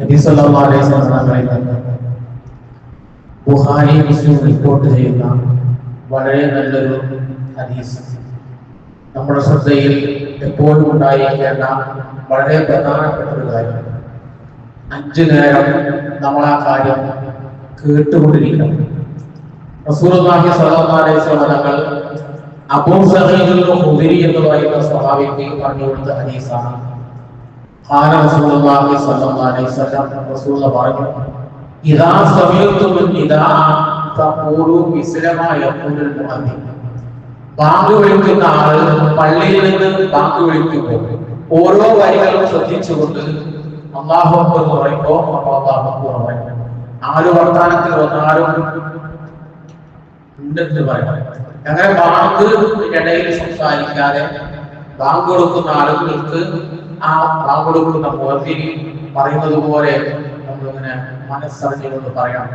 നബി സല്ലല്ലാഹു അലൈഹി വസല്ലം പറയുന്നത് ബുഖാരി മുസ്ലിം റിപ്പോർട്ട് ചെയ്യുന്ന വളരെ നല്ലൊരു ഹദീസ്. നമ്മുടെ ശ്രദ്ധയിൽ എപ്പോഴും ഉണ്ടായിരിക്കേണ്ട വളരെ പ്രധാനപ്പെട്ട ഒരു കാര്യം. അഞ്ചു നേരം നമ്മൾ ആ കാര്യം കേട്ടുകൊണ്ടിരിക്കണം. റസൂലുള്ളാഹി സ്വല്ലല്ലാഹു അലൈഹി വസല്ലം അബൂ സഈദുൽ ഖുദരി എന്ന് പറയുന്ന സ്വഹാബിക്ക് പറഞ്ഞു കൊടുത്ത ഹദീസാണ്. ഖാല റസൂലുള്ളാഹി സ്വല്ലല്ലാഹു അലൈഹി വസല്ലം റസൂലുള്ള പറഞ്ഞു ഇദാ സമയത്തും ഇദാ ഫഖൂലു മിസ്ലമ യഖൂലുൽ മുഅദ്ദിൻ. ബാങ്ക് വിളിക്കുന്ന ആൾ പള്ളിയിൽ നിന്ന് ബാങ്ക് വിളിക്കുമ്പോൾ ഓരോ വരികളും ശ്രദ്ധിച്ചുകൊണ്ട് അള്ളാഹു എന്ന് പറയുമ്പോൾ നമ്മൾ അള്ളാഹു അക്ബർ പറയും. ആര് വർത്താനത്തിൽ വന്നാലും അങ്ങനെ ബാങ്ക് ഇടയിൽ സംസാരിക്കാതെ ബാങ്ക് കൊടുക്കുന്ന ആളുകൾക്ക് ആ ബാങ്ക് കൊടുക്കുന്ന മുഖത്തിന് പറയുന്നത് പോലെ നമ്മളിങ്ങനെ മനസ്സറിഞ്ഞുകൊണ്ട് പറയാം.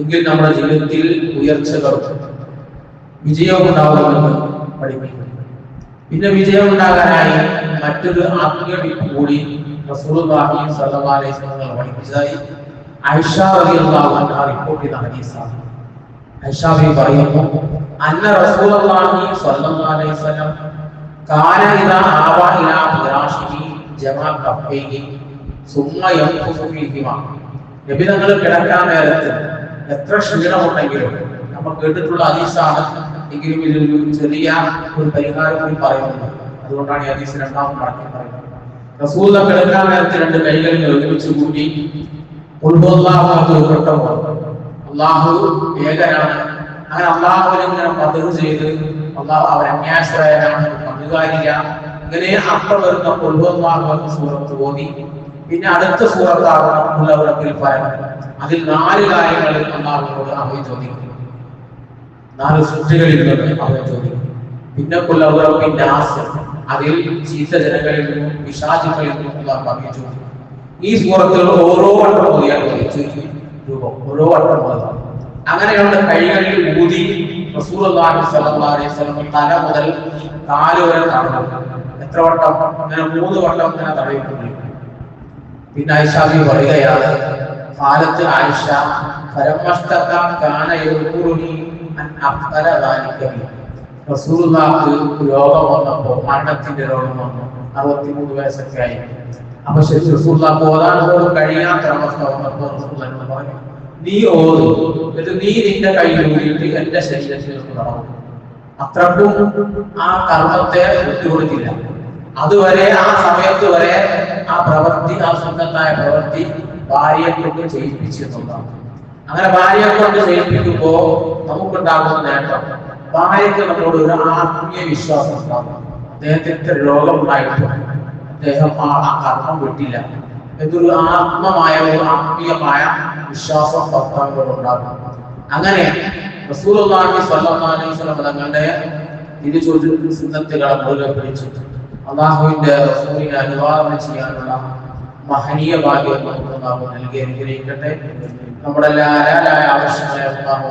എങ്കിൽ നമ്മുടെ ജീവിതത്തിൽ ഉയർച്ചകൾ വിജയം ഉണ്ടാകുമെന്ന് പഠിപ്പിക്കുന്നു. പിന്നെ വിജയം ഉണ്ടാകാനായി മറ്റൊരു ആത്മീയ ടിപ്പ് കൂടി റസൂലുള്ളാഹി സ്വല്ലല്ലാഹു അലൈഹി വസല്ലം പഠിപ്പിച്ചതായി ഐഷ റളിയല്ലാഹു അൻഹ റിപ്പോർട്ട് ചെയ്ത ഐഷ ബി പറയുന്നു റസൂലുള്ളാഹി സ്വല്ലല്ലാഹു അലൈഹി വസല്ലം കാന ഇദാ ആവ ജമാ കഫൈഹി സുമ്മ യൻഫുസു ഫീഹിമാ നബി തങ്ങൾ കിടക്കാൻ നേരത്ത് എത്ര ക്ഷീണമുണ്ടെങ്കിലും നമ്മൾ കേട്ടിട്ടുള്ള ഹദീസാണ്. എങ്കിലും ഇതിലൊരു ചെറിയ ഒരു പരിഹാരം കൂടി പറയുന്നുണ്ട്. അതുകൊണ്ടാണ് ഈ ഹദീസ് രണ്ടാമത് മടക്കി പറയുന്നത്. റസൂല കിടക്കാൻ നേരത്ത് രണ്ട് കൈകളിൽ ഒരുമിച്ച് കൂട്ടി അള്ളാഹു ഏകനാണ്. അങ്ങനെ അള്ളാഹുവിനെ ഇങ്ങനെ പതിവ് ചെയ്ത് അള്ളാഹു അവർ അന്യാശ്രയനാണ് പങ്കുകാരില്ല ഇങ്ങനെ അർത്ഥം വരുന്ന ഉൾവല്ലാഹു സൂറത്ത് ഓതി. പിന്നെ അടുത്ത സൂറത്താകണം ഉള്ളവരത്തിൽ പറയാം അതിൽ നാല് കാര്യങ്ങളിൽ അള്ളാഹുവിനോട് അവയെ ചോദിക്കും നാല് സൃഷ്ടികളിൽ നിന്ന് അവയെ ചോദിക്കും പിന്നെ കുല്ലവറപ്പിന്റെ ആസ് അതിൽ ചീത്ത ജനങ്ങളിൽ നിന്നും വിശാചികളിൽ നിന്നും അള്ളാഹു അവയെ ചോദിക്കും ഈ സൂറത്തുകൾ ഓരോ വട്ടം ഓതിയാൽ രൂപം. ഓരോ വട്ടം ഓതാം. അങ്ങനെയുള്ള കൈകളിൽ ഊതി അലൈഹി വസല്ലം തല മുതൽ കാൽ വരെ തടവും എത്ര വട്ടം? അങ്ങനെ മൂന്ന് വട്ടം ഇങ്ങനെ തടയിട്ടുണ്ട് പിന്നെ ഐഷാബി പറയുകയാണ് കാലത്ത് ആയിഷ റസൂലുള്ളാഹിക്ക് രോഗം വന്നപ്പോ മരണത്തിന്റെ രോഗം വന്നു. അറുപത്തിമൂന്ന് വയസ്സൊക്കെ ആയി. അപ്പൊ ശരി റസൂലുള്ളാഹ് പോലും കഴിയാത്ത അവസ്ഥ വന്നപ്പോ റസൂലുള്ളാഹ് പറഞ്ഞു നീ ഓതു. എന്നിട്ട് നീ നിന്റെ കയ്യിൽ എന്റെ ശരീരത്തിൽ നടന്നു. അത്രക്കും ആ കർമ്മത്തെ വിട്ടുകൊടുത്തില്ല അതുവരെ ആ സമയത്ത് വരെ ആ പ്രവൃത്തി ആ സുന്നത്തായ പ്രവൃത്തി ഭാര്യയെ കൊണ്ട് ചെയ്യിപ്പിച്ചിരുന്നതാണ്. അങ്ങനെ ഭാര്യയെ കൊണ്ട് ചെയ്യിപ്പിക്കുമ്പോ നമുക്കുണ്ടാകുന്ന നേട്ടം ഭാര്യയ്ക്ക് നമ്മളോട് ഒരു ആത്മീയ വിശ്വാസം ഉണ്ടാകും. അദ്ദേഹത്തിന് രോഗം ഉണ്ടായിട്ടും അദ്ദേഹം ആ കർമ്മം വിട്ടില്ല. എന്നൊരു ആത്മമായ ഒരു ആത്മീയമായ വിശ്വാസം ഭർത്താവിനോട് ഉണ്ടാകും അങ്ങനെ തങ്ങളുടെ ചെയ്യാനുള്ള മഹനീയ ഭാഗ്യം നൽകി അനുഗ്രഹിക്കട്ടെ. നമ്മുടെ എല്ലാ ആവശ്യങ്ങളെ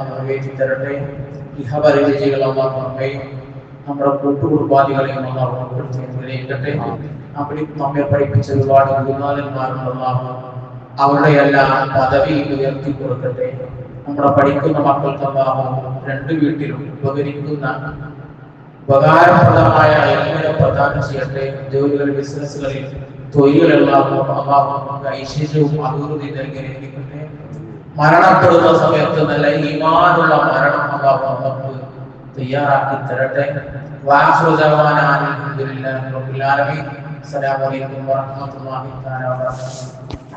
നിറവേറ്റി തരട്ടെ ഇഹപരിചികൾ അള്ളാഹു നമ്മുടെ കൂട്ടുകുടുംബാദികളെയും അനുഗ്രഹിക്കട്ടെ. അവിടെ നമ്മെ പഠിപ്പിച്ച ഒരുപാട് ഗുരുനാഥന്മാരുള്ള അവരുടെ എല്ലാ പദവി ഉയർത്തി കൊടുക്കട്ടെ നമ്മുടെ പഠിക്കുന്ന മക്കൾക്ക് അള്ളാഹു രണ്ട് വീട്ടിലും ഉപകരിക്കുന്ന ഉപകാരപ്രദമായ എങ്ങനെ പ്രദാനം ചെയ്യട്ടെ. ജോലികൾ ബിസിനസ്സുകളിൽ തൊഴിലുകളെല്ലാം അള്ളാഹു നമുക്ക് ഐശ്വര്യവും അഭിവൃദ്ധി നൽകിയിരിക്കട്ടെ. മരണപ്പെടുന്ന സമയത്ത് നല്ല ഈമാനുള്ള മരണം അള്ളാഹു നമുക്ക് തയ്യാറാക്കി തരട്ടെ. അൽഹംദുലില്ലാഹി റബ്ബിൽ ആലമീൻ. അസ്സലാമു അലൈക്കും വറഹ്മത്തുള്ളാഹി തആല വബറകാതുഹു